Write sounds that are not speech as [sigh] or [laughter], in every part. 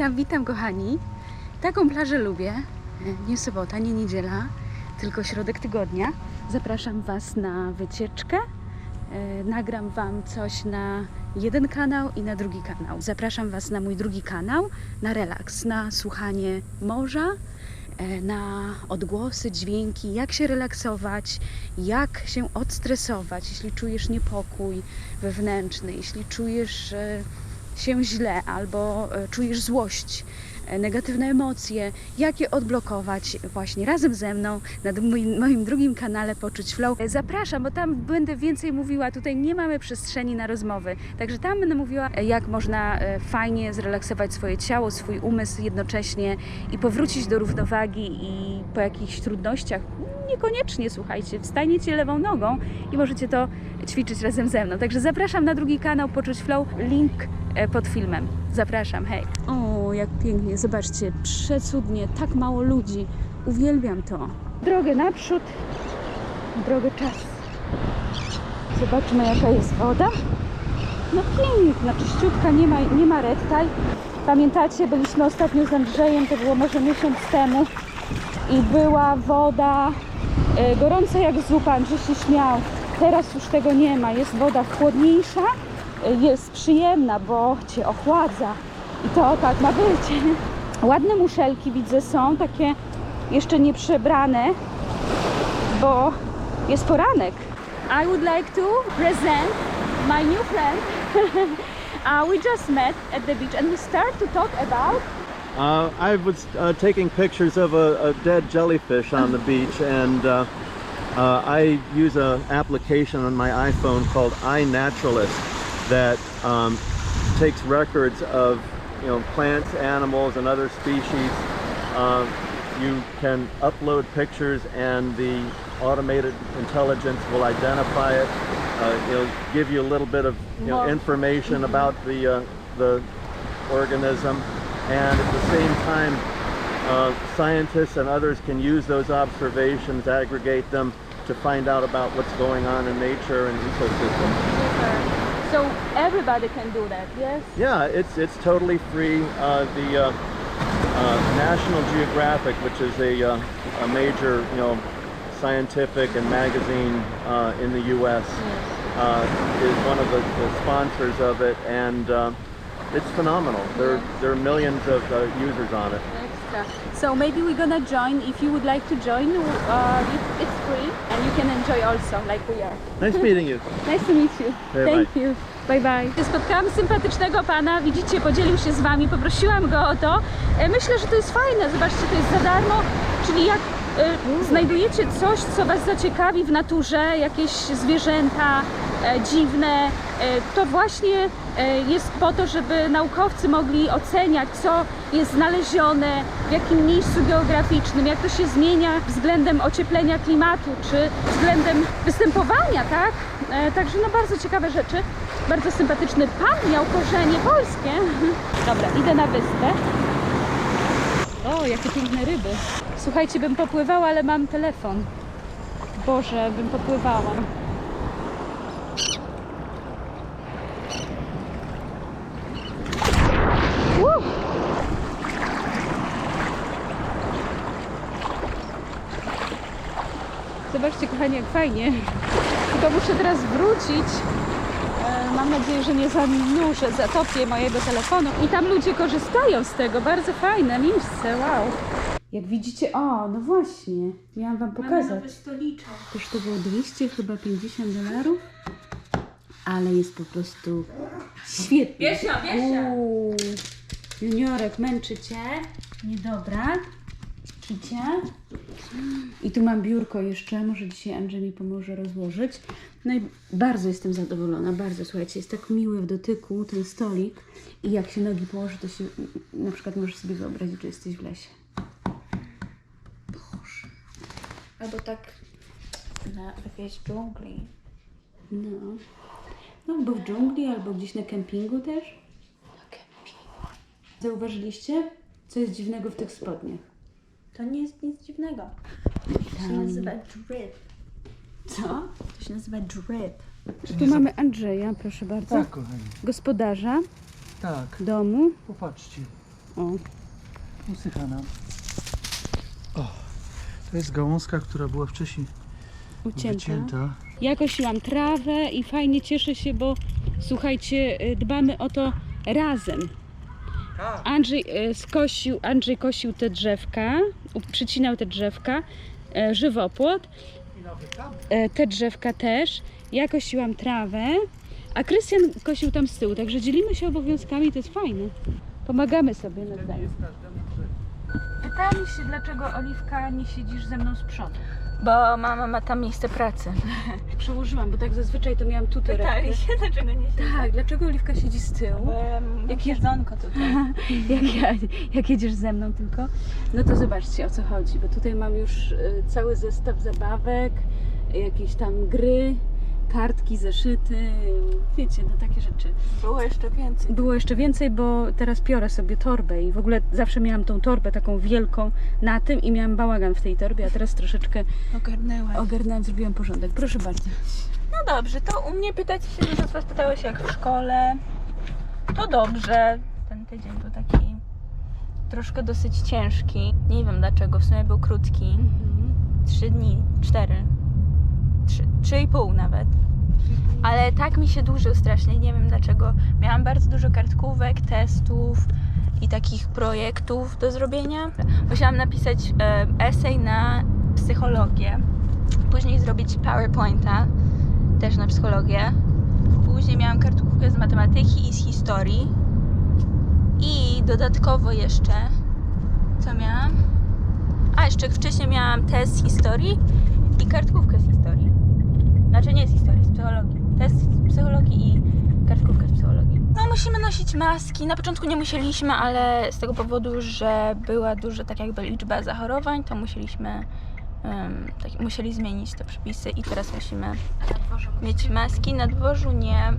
Witam, witam kochani. Taką plażę lubię. Nie sobota, nie niedziela, tylko środek tygodnia. Zapraszam Was na wycieczkę. E, Nagram Wam coś na jeden kanał i na drugi kanał. Zapraszam Was na mój drugi kanał, na relaks, na słuchanie morza, e, na odgłosy, dźwięki, jak się relaksować, jak się odstresować, jeśli czujesz niepokój wewnętrzny, jeśli czujesz e, się źle albo e, czujesz złość, negatywne emocje, jak je odblokować właśnie razem ze mną na moim, drugim kanale Poczuć Flow. E, Zapraszam, bo tam będę więcej mówiła, tutaj nie mamy przestrzeni na rozmowy, także tam będę mówiła, e, jak można e, fajnie zrelaksować swoje ciało, swój umysł jednocześnie i powrócić do równowagi i po jakichś trudnościach, niekoniecznie słuchajcie, wstajniecie lewą nogą i możecie to ćwiczyć razem ze mną. Także zapraszam na drugi kanał Poczuć Flow, link e, pod filmem. Zapraszam, hej. O, jak pięknie, zobaczcie, przecudnie, tak mało ludzi. Uwielbiam to. Drogę naprzód, drogę czas. Zobaczmy jaka jest woda. No piękna, czyściutka, nie ma, nie ma redtaj. Pamiętacie, byliśmy ostatnio z Andrzejem, to było może miesiąc temu i była woda e, gorąca jak zupa, Andrzej się śmiał. Teraz już tego nie ma, jest woda chłodniejsza, e, jest przyjemna, bo Cię ochładza i to tak ma być. Ładne muszelki widzę są, takie jeszcze nie przebrane, bo jest poranek. I would like to present my new friend. [laughs] uh, we just met at the beach and we start to talk about Uh, I was uh, taking pictures of a, a dead jellyfish on the [laughs] beach, and uh, uh, I use an application on my iPhone called iNaturalist that um, takes records of you know plants, animals, and other species. Um, you can upload pictures, and the automated intelligence will identify it. Uh, it'll give you a little bit of you know, information about the uh, the organism and at the same time uh, scientists and others can use those observations aggregate them to find out about what's going on in nature and ecosystems So everybody can do that, yes? yeah it's it's totally free. Uh, the uh, uh, national geographic which is a, uh, a major you know scientific and magazine uh, in the us uh, is one of the, the sponsors of it and uh, it's phenomenal. There, there are millions of uh, users on it Extra. So maybe we're gonna join. If you would like to join, uh, it- it's free and you can enjoy also, like we are. nice meeting you [laughs] Nice to meet you. Bye, Thank you. Bye bye. Spotkałam sympatycznego pana, widzicie, podzielił się z wami, poprosiłam go o to. E, Myślę, że to jest fajne. Zobaczcie, to jest za darmo, czyli jak e, znajdujecie coś, co was zaciekawi w naturze, jakieś zwierzęta dziwne, e, to właśnie e, jest po to, żeby naukowcy mogli oceniać, co jest znalezione, w jakim miejscu geograficznym, jak to się zmienia względem ocieplenia klimatu, czy względem występowania, tak? E, Także no bardzo ciekawe rzeczy. Bardzo sympatyczny pan miał korzenie polskie. [laughs] Dobra, idę na wyspę. O, jakie piękne ryby. Słuchajcie, bym popływała, ale mam telefon. Boże, bym popływała. Zobaczcie, kochani, jak fajnie. Tylko muszę teraz wrócić. E, Mam nadzieję, że nie zanurzę, zatopię mojego telefonu. I tam ludzie korzystają z tego. Bardzo fajne miejsce, wow. Jak widzicie, o, no właśnie, miałam wam pokazać. stoliczek. Kosztowało 200, chyba 50 dolarów. Ale jest po prostu bierz ją. Uuu, Juniorek, męczy cię. Niedobra. I tu mam biurko jeszcze, może dzisiaj Andrzej mi pomoże rozłożyć. No i bardzo jestem zadowolona, bardzo. Słuchajcie, jest tak miły w dotyku ten stolik i jak się nogi położy, to się na przykład możesz sobie wyobrazić, że jesteś w lesie. Albo tak na jakiejś dżungli. No. no, albo w dżungli, albo gdzieś na kempingu też. Na kempingu. Zauważyliście, co jest dziwnego w tych spodniach? To nie jest nic dziwnego. To się nazywa drip. Co? To się nazywa drip. Tu mamy Andrzeja, proszę bardzo. Tak, kochani. Gospodarza Tak, domu. popatrzcie. O, Usycha nam. O, to jest gałązka, która była wcześniej ucięta. wycięta. Ja kosiłam trawę i fajnie cieszę się, bo słuchajcie, y, dbamy o to razem. Andrzej y, skosił, Andrzej kosił te drzewka, przycinał te drzewka, e, żywopłot, e, te drzewka też. Ja kosiłam trawę, a Krystian kosił tam z tyłu, także dzielimy się obowiązkami, to jest fajne. Pomagamy sobie nawzajem. Pytali się, dlaczego Oliwka nie siedzisz ze mną z przodu. Bo mama ma tam miejsce pracy. [laughs] Przełożyłam, bo tak zazwyczaj to miałam tu torebkę. Pytali się, dlaczego nie siedzę. Tak, dlaczego Oliwka siedzi z tyłu? Jak jedzonko tutaj. [laughs] Jak, ja, jak jedziesz ze mną tylko, no to zobaczcie o co chodzi, bo tutaj mam już y, cały zestaw zabawek, jakieś tam gry, kartki, zeszyty, wiecie, no takie rzeczy. Było jeszcze więcej. Było jeszcze więcej, bo teraz piorę sobie torbę i w ogóle zawsze miałam tą torbę taką wielką na tym i miałam bałagan w tej torbie, a teraz troszeczkę Ogarnęłaś. ogarnęłam, zrobiłam porządek. Proszę bardzo. No dobrze, to u mnie pytacie się, dużo z Was pytało się jak w szkole. To dobrze. Ten tydzień był taki troszkę dosyć ciężki. Nie wiem dlaczego, w sumie był krótki. Trzy dni, cztery. Trzy, trzy i pół nawet. Ale tak mi się dłużył strasznie, nie wiem dlaczego. Miałam bardzo dużo kartkówek, testów i takich projektów do zrobienia. Musiałam napisać e, esej na psychologię, później zrobić PowerPointa, też na psychologię. Później miałam kartkówkę z matematyki i z historii. I dodatkowo jeszcze, co miałam? A, jeszcze wcześniej miałam test z historii i kartkówkę z historii. Znaczy nie z historii, z psychologii. Test z psychologii i kartkówkę z psychologii. No musimy nosić maski. Na początku nie musieliśmy, ale z tego powodu, że była duża tak jakby liczba zachorowań, to musieliśmy em, tak, musieli zmienić te przepisy i teraz musimy mieć maski. Na dworzu nie.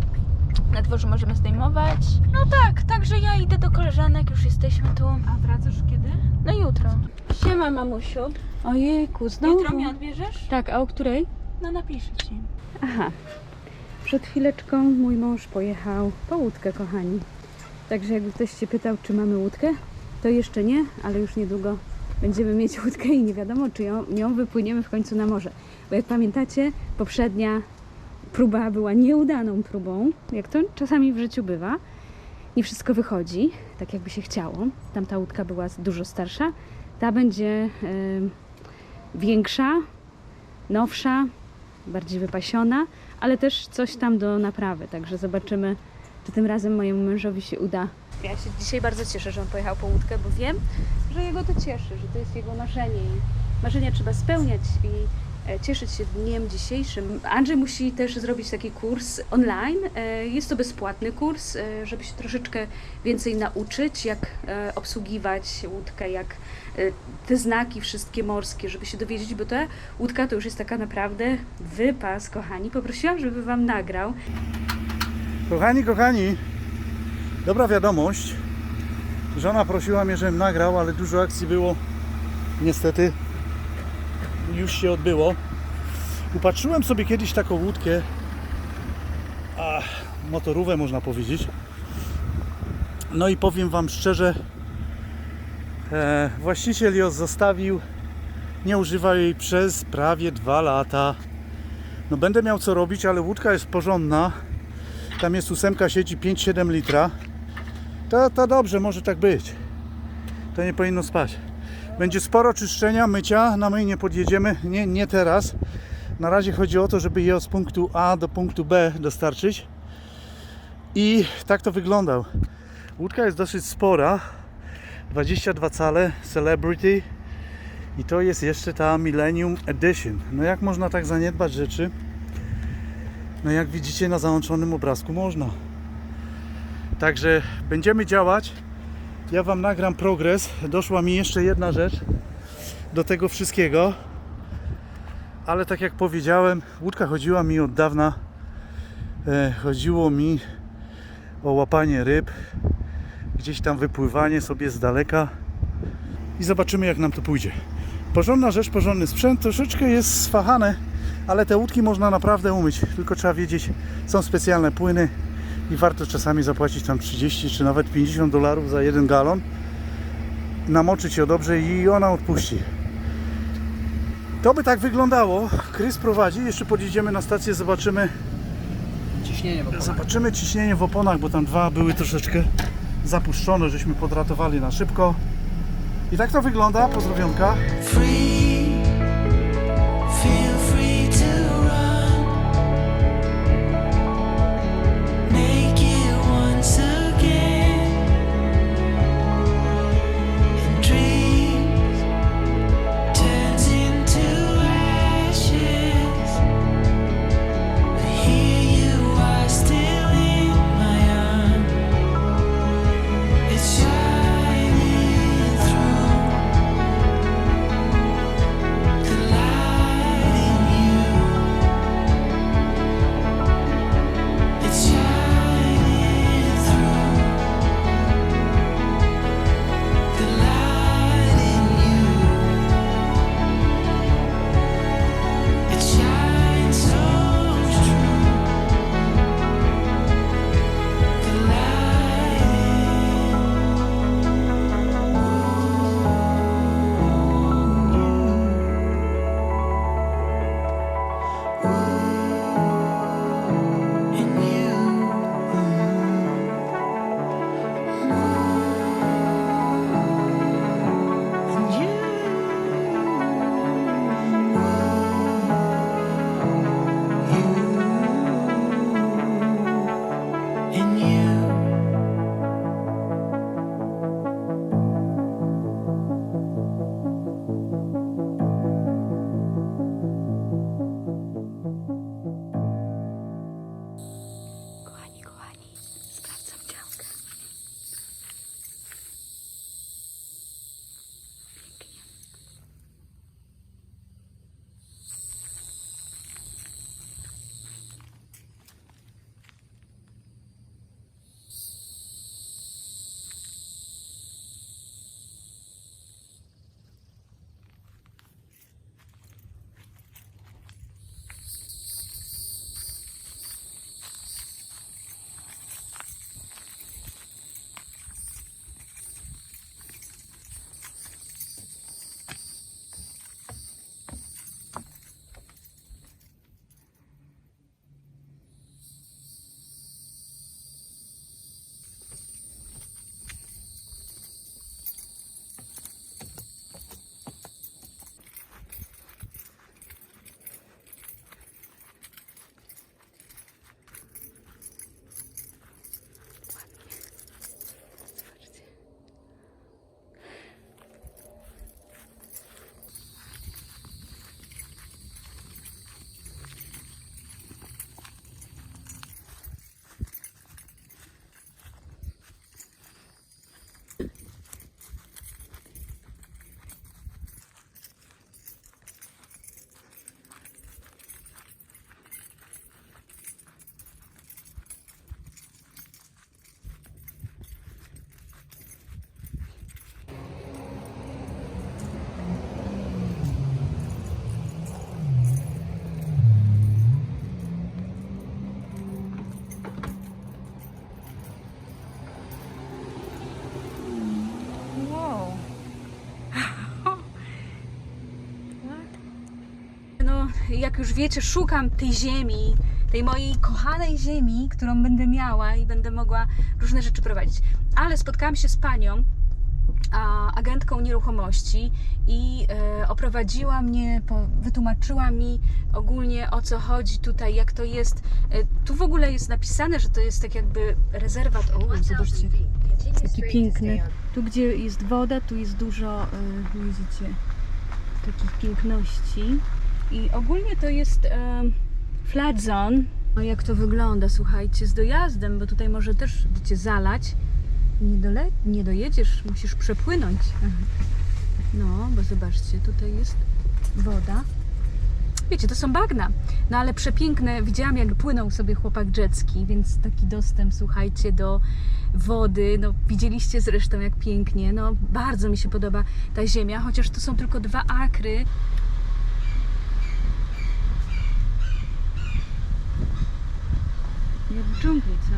Na dworzu możemy zdejmować. No tak, także ja idę do koleżanek, już jesteśmy tu. A wracasz kiedy? No jutro. Siema mamusiu. Ojejku, znowu? Jutro mnie odbierzesz? Tak, a o której? No napiszę ci. Aha. Przed chwileczką mój mąż pojechał po łódkę, kochani. Także jakby ktoś się pytał, czy mamy łódkę, to jeszcze nie, ale już niedługo będziemy mieć łódkę i nie wiadomo, czy ją, nią wypłyniemy w końcu na morze. Bo jak pamiętacie, poprzednia próba była nieudaną próbą, jak to czasami w życiu bywa. Nie wszystko wychodzi tak, jakby się chciało. Tamta łódka była dużo starsza. Ta będzie większa, nowsza, bardziej wypasiona, ale też coś tam do naprawy, także zobaczymy, czy tym razem mojemu mężowi się uda. Ja się dzisiaj bardzo cieszę, że on pojechał po łódkę, bo wiem, że jego to cieszy, że to jest jego marzenie i marzenia trzeba spełniać i cieszyć się dniem dzisiejszym. Andrzej musi też zrobić taki kurs online. E, Jest to bezpłatny kurs, e, żeby się troszeczkę więcej nauczyć, jak e, obsługiwać łódkę, jak e, te znaki wszystkie morskie, żeby się dowiedzieć, bo ta łódka to już jest taka naprawdę wypas, kochani. Poprosiłam, żeby Wam nagrał. Kochani, kochani, dobra wiadomość. Żona prosiła mnie, żebym nagrał, ale dużo akcji było. Niestety już się odbyło. Upatrzyłem sobie kiedyś taką łódkę, a motorówę można powiedzieć. No i powiem Wam szczerze, e, właściciel ją zostawił, nie używał jej przez prawie dwa lata. No będę miał co robić, ale łódka jest porządna. Tam jest ósemka sieci 5-7 litra. To, to dobrze, może tak być. To nie powinno spać. Będzie sporo czyszczenia, mycia. Na my nie podjedziemy, nie, nie teraz. Na razie chodzi o to, żeby je z punktu A do punktu B dostarczyć. I tak to wyglądał. Łódka jest dosyć spora. 22 cale Celebrity. I to jest jeszcze ta Millennium Edition. No jak można tak zaniedbać rzeczy? No jak widzicie na załączonym obrazku można. Także będziemy działać. Ja Wam nagram progres. Doszła mi jeszcze jedna rzecz do tego wszystkiego. Ale tak jak powiedziałem, łódka chodziła mi od dawna. E, chodziło mi o łapanie ryb, gdzieś tam wypływanie sobie z daleka i zobaczymy jak nam to pójdzie. Porządna rzecz, porządny sprzęt, troszeczkę jest sfachane, ale te łódki można naprawdę umyć, tylko trzeba wiedzieć, są specjalne płyny i warto czasami zapłacić tam 30 czy nawet 50 dolarów za jeden galon, namoczyć ją dobrze i ona odpuści. To by tak wyglądało. Krys prowadzi, jeszcze podjedziemy na stację, zobaczymy, Ciśnienie w oponach. zobaczymy ciśnienie w oponach, bo tam dwa były troszeczkę zapuszczone, żeśmy podratowali na szybko. I tak to wygląda, pozdrowionka. free. Już wiecie, szukam tej ziemi, tej mojej kochanej ziemi, którą będę miała i będę mogła różne rzeczy prowadzić. Ale spotkałam się z panią, a, agentką nieruchomości i e, oprowadziła mnie, po, wytłumaczyła mi ogólnie o co chodzi tutaj, jak to jest. E, tu w ogóle jest napisane, że to jest tak jakby rezerwat. O, zobaczcie, jaki piękny. Tu, gdzie jest woda, tu jest dużo, e, widzicie, takich piękności. I ogólnie to jest e, flat zone. No jak to wygląda, słuchajcie, z dojazdem, bo tutaj może też cię zalać. Nie, dole, nie dojedziesz, musisz przepłynąć. No, bo zobaczcie, tutaj jest woda. Wiecie, to są bagna, no ale przepiękne. Widziałam, jak płynął sobie chłopak jetski, więc taki dostęp, słuchajcie, do wody. No, widzieliście zresztą, jak pięknie. No, bardzo mi się podoba ta ziemia, chociaż to są tylko dwa akry. Jak w dżungli, co?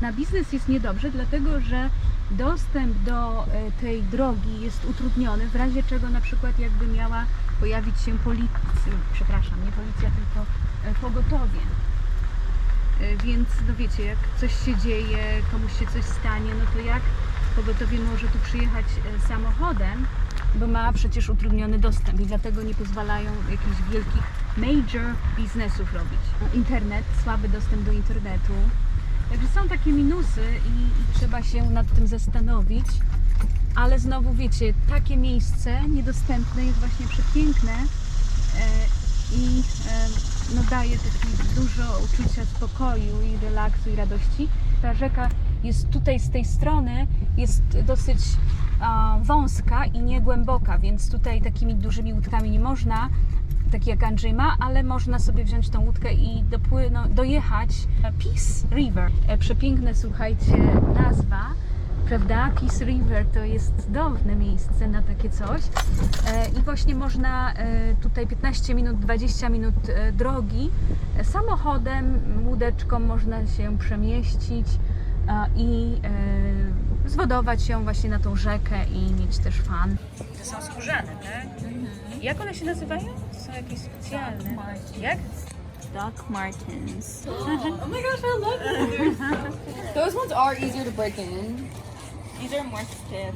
Na biznes jest niedobrze, dlatego że dostęp do e, tej drogi jest utrudniony, w razie czego na przykład jakby miała pojawić się policja, przepraszam, nie policja, tylko e, pogotowie. E, Więc no wiecie, jak coś się dzieje, komuś się coś stanie, no to jak pogotowie może tu przyjechać samochodem, bo ma przecież utrudniony dostęp i dlatego nie pozwalają jakichś wielkich major biznesów robić. Internet, słaby dostęp do internetu. Także są takie minusy i, i trzeba się nad tym zastanowić. Ale znowu wiecie, takie miejsce niedostępne jest właśnie przepiękne e, i e, no, daje taki dużo uczucia spokoju i relaksu i radości. Ta rzeka jest tutaj z tej strony jest dosyć wąska i niegłęboka, więc tutaj takimi dużymi łódkami nie można, tak jak Andrzej ma, ale można sobie wziąć tą łódkę i dopłyno, dojechać Peace River. E, Przepiękne, słuchajcie, nazwa. Prawda? Peace River to jest cudowne miejsce na takie coś. E, I właśnie można e, tutaj 15 minut, 20 minut drogi samochodem, łódeczką można się przemieścić i zwodować się właśnie na tą rzekę i mieć też fan. To są skórzane, tak? Jak one się nazywają? To są jakieś specjalne. Jak? Doc Martens. [laughs] Oh my gosh, I love those. those ones are easier to break in. These are more stiff.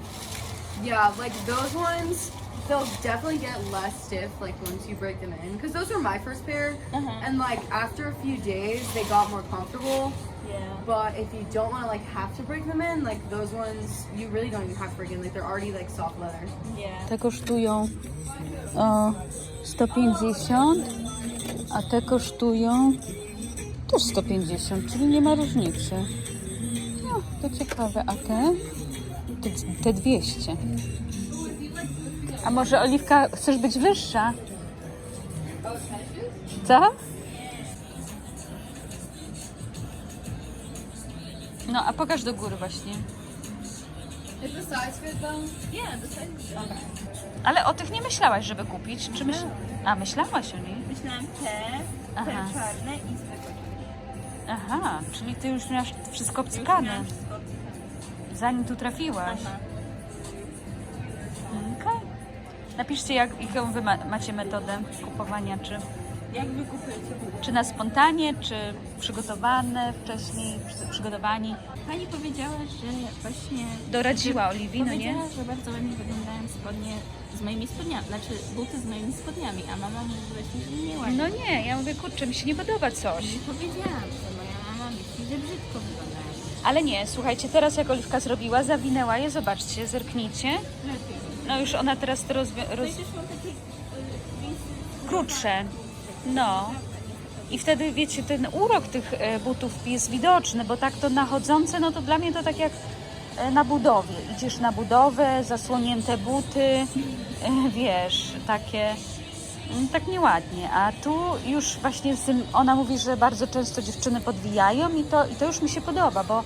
Yeah, like those ones, they'll definitely get less stiff like once you break them in. Because those were my first pair, Uh-huh. and like after a few days, they got more comfortable. Yeah. But if you don't want to like have to break them in, like those ones, you really don't even have to break in. Like they're already like soft leather. Yeah. Te kosztują o 150, a te kosztują też 150, czyli nie ma różnicy. No, to ciekawe, a te? Te, te 200. A może Oliwka, chcesz być wyższa? Co? No, a pokaż do góry właśnie. Ale o tych nie myślałaś, żeby kupić? Czy myśl... A, myślałaś o nich? Myślałam te, Aha. te czarne i zwykłe. Aha, czyli ty już miałaś wszystko obcykane, Miałam wszystko. zanim tu trafiłaś. Aha. Napiszcie, jak, jaką wy ma, macie metodę kupowania, czy, Jak wy kupujecie czy na spontanie, czy przygotowane wcześniej, przy, przygotowani. Pani powiedziała, że właśnie... Doradziła Oliwii, no nie? Powiedziała, że bardzo ładnie wyglądają spodnie z moimi spodniami, znaczy buty z moimi spodniami, a mama mówi właśnie, że nie ładnie. No nie, ja mówię, kurczę, mi się nie podoba coś. Powiedziałam, że moja mama myśli, że brzydko wyglądają. Ale nie, słuchajcie, teraz jak Oliwka zrobiła, zawinęła je, zobaczcie, zerknijcie. No już ona teraz to rozwi- roz... Jeansy krótsze. No. I wtedy, wiecie, ten urok tych e, butów jest widoczny, bo tak to nachodzące, no to dla mnie to tak jak e, na budowie. Idziesz na budowę, zasłonięte buty, e, wiesz, takie mm, tak nieładnie. A tu już właśnie z tym, ona mówi, że bardzo często dziewczyny podwijają i to, i to już mi się podoba, bo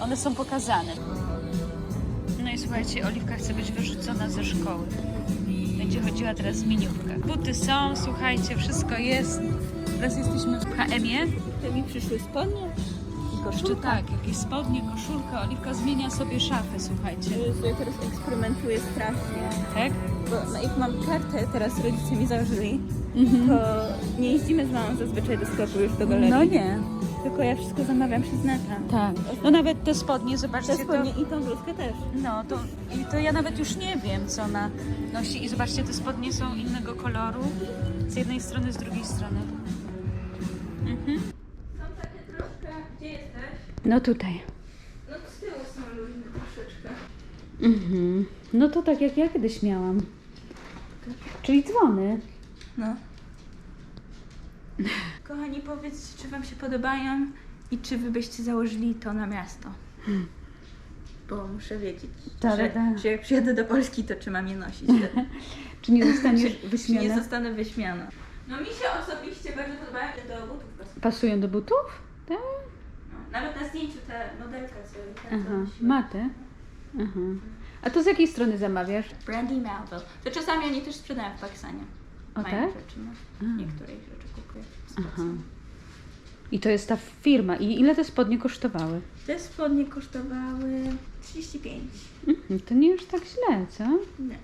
one są pokazane. No słuchajcie, Oliwka chce być wyrzucona ze szkoły. Będzie chodziła teraz w miniówkach. Buty są, słuchajcie, wszystko jest. Teraz jesteśmy w HM-ie. To mi przyszły spodnie i Jeszcze koszulka. tak, jakieś spodnie, koszulka. Oliwka zmienia sobie szafę, słuchajcie. Ja teraz eksperymentuję strasznie. Tak? Bo no, jak mam kartę, teraz rodzice mi założyli, to nie jeździmy z mamą zazwyczaj do sklepu już do galerii. No nie. Tylko ja wszystko zamawiam przez neta. Tak. No nawet te spodnie, zobaczcie, Te spodnie i tą bluzkę też. to... No, to, i to ja nawet już nie wiem, co ona nosi. I zobaczcie, te spodnie są innego koloru. Z jednej strony, z drugiej strony. Mhm. Są takie troszkę... Gdzie jesteś? No tutaj. No z tyłu są luźne troszeczkę. Mhm. No to tak jak ja kiedyś miałam. Czyli dzwony. No. [laughs] Kochani, powiedzcie, czy wam się podobają i czy wy byście założyli to na miasto? Bo muszę wiedzieć, Tak, że, tak. że jak przyjadę do Polski, to czy mam je nosić. [laughs] Czy nie zostaniesz Czy nie wyśmiana? zostanę wyśmiana. No mi się osobiście bardzo podobają te do butów pasują. Pasują do butów? Tak. No, nawet na zdjęciu ta modelka, co ta, co Aha, nosiła. matę. Aha. A to z jakiej strony zamawiasz? Brandy Melville. To czasami oni też sprzedają w Pakistanie. O Mają tak? rzeczy, no. Ich rzeczy kupuję Aha. I to jest ta firma. I ile te spodnie kosztowały? Te spodnie kosztowały 35. Mhm, To nie już tak źle, co? Nie.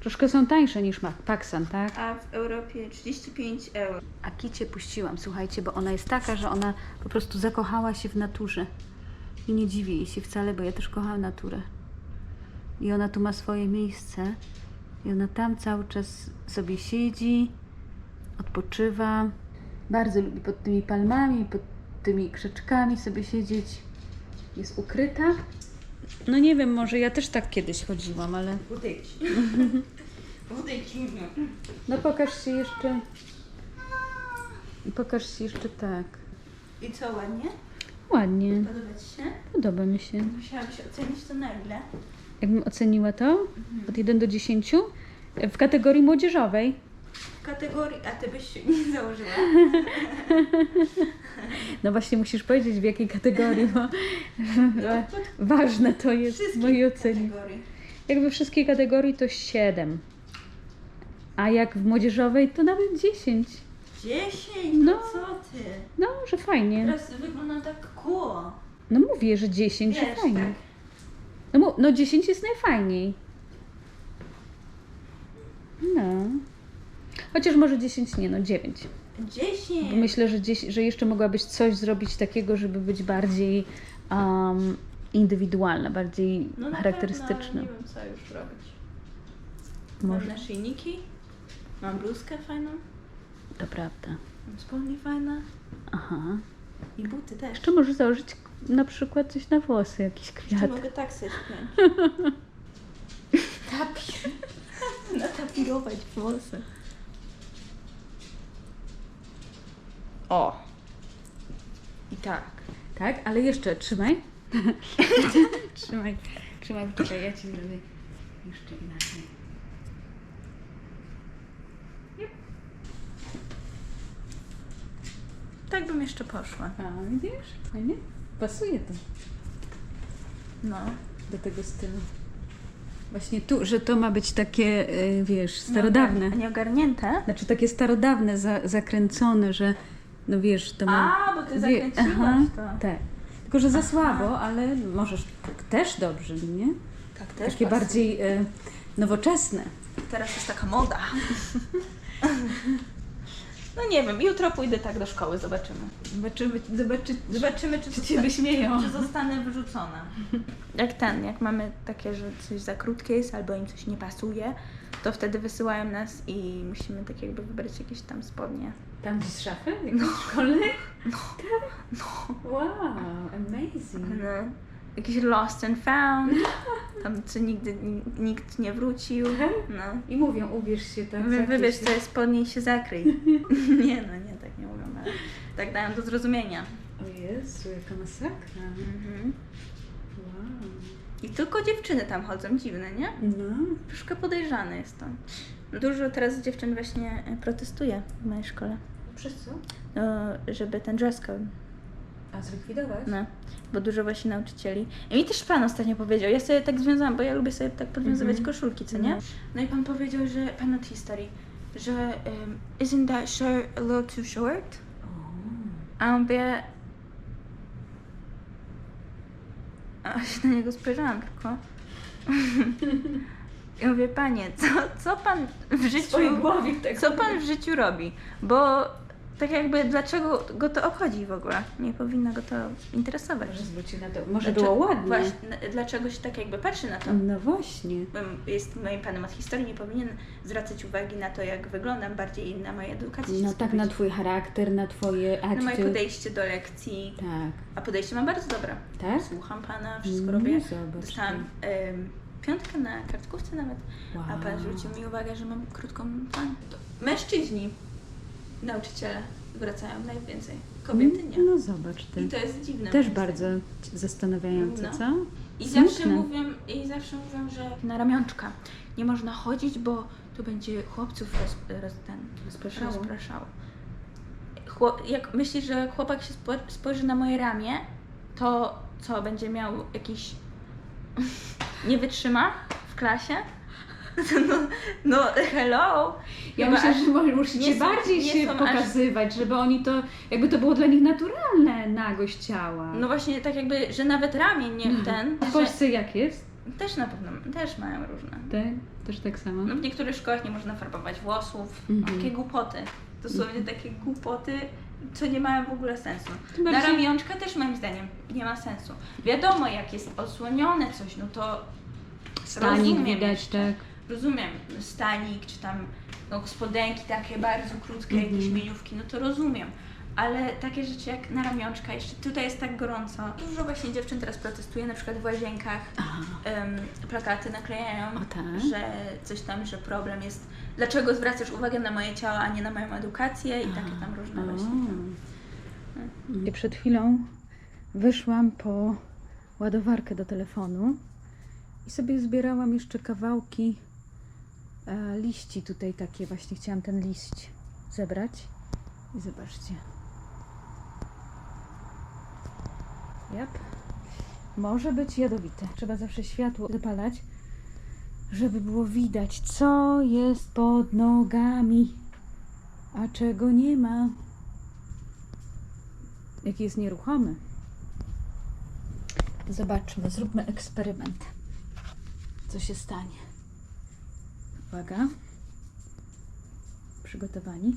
Troszkę są tańsze niż Paxson, tak? A w Europie 35 euro. A Kicie puściłam, słuchajcie, bo ona jest taka, że ona po prostu zakochała się w naturze. I nie dziwię jej się wcale, bo ja też kocham naturę. I ona tu ma swoje miejsce. I ona tam cały czas sobie siedzi, odpoczywa. Bardzo lubi pod tymi palmami, pod tymi krzaczkami sobie siedzieć. Jest ukryta. No nie wiem, może ja też tak kiedyś chodziłam, ale... Budyć. Budyć. No pokaż się jeszcze... Pokaż się jeszcze tak. I co, ładnie? Ładnie. Podoba Ci się? Podoba mi się. Musiałabyś ocenić to na ile? Jakbym oceniła to od 1 do 10 w kategorii młodzieżowej. Kategorii, a Ty byś się nie założyła? [laughs] No właśnie musisz powiedzieć w jakiej kategorii, bo [laughs] ważne to jest w mojej ocenie. kategorii. Jak we wszystkiej kategorii to 7. A jak w młodzieżowej to nawet 10. 10? No. No co Ty? No, że fajnie. Teraz wygląda tak cool. No mówię, że 10, że Wiesz, fajnie. tak. No, no 10 jest najfajniej. No. Chociaż może 10 nie, no 9. 10. Bo myślę, że, gdzieś, że jeszcze mogłabyś coś zrobić takiego, żeby być bardziej um, indywidualna, bardziej no na charakterystyczna. Nie wiem co już robić. Może. Mam naszyjniki. Mam bluzkę fajną. To prawda. Mam spodnie fajne. Aha. I buty też. Jeszcze możesz założyć na przykład coś na włosy, jakiś Jeszcze kwiat. mogę tak sobie spiąć. [laughs] Tapir. [laughs] Natapirować włosy. O. I tak. Tak, ale jeszcze trzymaj. [laughs] trzymaj, trzymaj, czekaj, ja ci zrobię jeszcze inaczej. Tak bym jeszcze poszła. A, widzisz? Fajnie? Pasuje to No. do tego stylu. Właśnie tu, że to ma być takie, y, wiesz, starodawne. Nieogarnięte? Znaczy takie starodawne, za, zakręcone, że no wiesz, to ma... A, bo ty wie- zakręciłaś aha, to. Tak. Tylko, że za słabo, ale możesz tak też dobrze, nie? Tak też Takie pasuje. bardziej e, nowoczesne. Teraz jest taka moda. No nie wiem, jutro pójdę tak do szkoły, zobaczymy. Zobaczymy, zobaczy, Zobaczymy, czy, czy cię wyśmieją. czy zostanę wyrzucona. Jak ten, jak mamy takie, że coś za krótkie jest albo im coś nie pasuje, to wtedy wysyłają nas i musimy tak jakby wybrać jakieś tam spodnie. Tam z szafy? No. Szkolnej? No. no. Wow, amazing. No. Jakiś lost and found, [laughs] tam co nigdy ni- nikt nie wrócił. No. I mówią, ubierz się tak. Wy, wybierz sobie spodnie i się zakryj. [laughs] nie no, nie, tak nie mówią, ale tak dają do zrozumienia. O Jezu, jaka masakra. Mhm. Wow. I tylko dziewczyny tam chodzą, dziwne, nie? No. Troszkę podejrzane jest to. Dużo teraz dziewczyn właśnie e, protestuje w mojej szkole, Przez co? no, żeby ten dress code, A zlikwidować? no, bo dużo właśnie nauczycieli. I mi też pan ostatnio powiedział, ja sobie tak związałam, bo ja lubię sobie tak podwiązywać Mhm. koszulki, co nie? No. No i pan powiedział, że, pan od historii, że um, isn't that shirt a little too short? A on mówię... A się na niego spojrzałam tylko. [laughs] I mówię, panie, co, co pan w życiu... Co pan w życiu robi? Bo tak jakby dlaczego go to obchodzi w ogóle? Nie powinno go to interesować. Może zwrócił na to. Może Dlaczego- było ładnie. Właśnie, dlaczego się tak jakby patrzy na to? No właśnie. Jest moim panem od historii, nie powinien zwracać uwagi na to, jak wyglądam, bardziej na mojej edukacji. się No tak na twój charakter, na twoje na moje attitude. podejście do lekcji. Tak. A podejście mam bardzo dobre. Tak? Słucham pana, wszystko No, robię. zobacz Dostałam em, piątkę na kartkówce nawet. Wow. A pan zwrócił mi uwagę, że mam krótką. Mężczyźni, nauczyciele wracają najwięcej. Kobiety nie. No zobacz ty. I to jest dziwne. Też bardzo zastanawiające, No. co? I Smutne. zawsze mówią, i zawsze mówią, że na ramionczka nie można chodzić, bo tu będzie chłopców roz, roz, ten, Rozpraszało. rozpraszało. Chło, jak myślisz, że chłopak się spo, spojrzy na moje ramię, to co, będzie miał jakiś... [laughs] nie wytrzyma w klasie? [laughs] No, no hello! Ja Chyba myślę, że musicie są- bardziej się są aż- pokazywać, żeby oni to, jakby to było dla nich naturalne, nagość ciała. No właśnie tak jakby, że nawet ramień nie ten. w Polsce jak jest? Że też na pewno, też mają różne. Tak? Też tak samo? No w niektórych szkołach nie można farbować włosów. Mhm. Takie głupoty. Dosłownie takie głupoty, co nie mają w ogóle sensu. Tym Na bardziej- ramionczka też moim zdaniem nie ma sensu. Wiadomo, jak jest odsłonione coś, no to Stanik widać, tak. Rozumiem, stanik, czy tam no, spodenki takie bardzo krótkie, Mhm. jakieś mieniówki, no to rozumiem. Ale takie rzeczy jak na ramionczka, jeszcze tutaj jest tak gorąco. Dużo właśnie dziewczyn teraz protestuje, na przykład w łazienkach em, plakaty naklejają, O tak? że coś tam, że problem jest, dlaczego zwracasz uwagę na moje ciało, a nie na moją edukację i takie tam różne właśnie. I Przed chwilą wyszłam po ładowarkę do telefonu i sobie zbierałam jeszcze kawałki liści tutaj takie właśnie chciałam ten liść zebrać i zobaczcie Jap. Może być jadowite. Trzeba zawsze światło zapalać, żeby było widać, co jest pod nogami, a czego nie ma jaki jest nieruchomy. Zobaczmy, zróbmy eksperyment. Co się stanie? Uwaga. Przygotowani.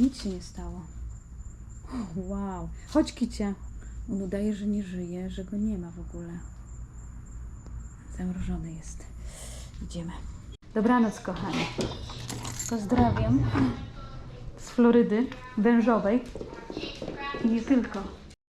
Nic się nie stało. O, wow. Chodź, Kicia. On udaje, że nie żyje, że go nie ma w ogóle. Zamrożony jest. Idziemy. Dobranoc, kochani. Pozdrawiam z Florydy wężowej i nie tylko.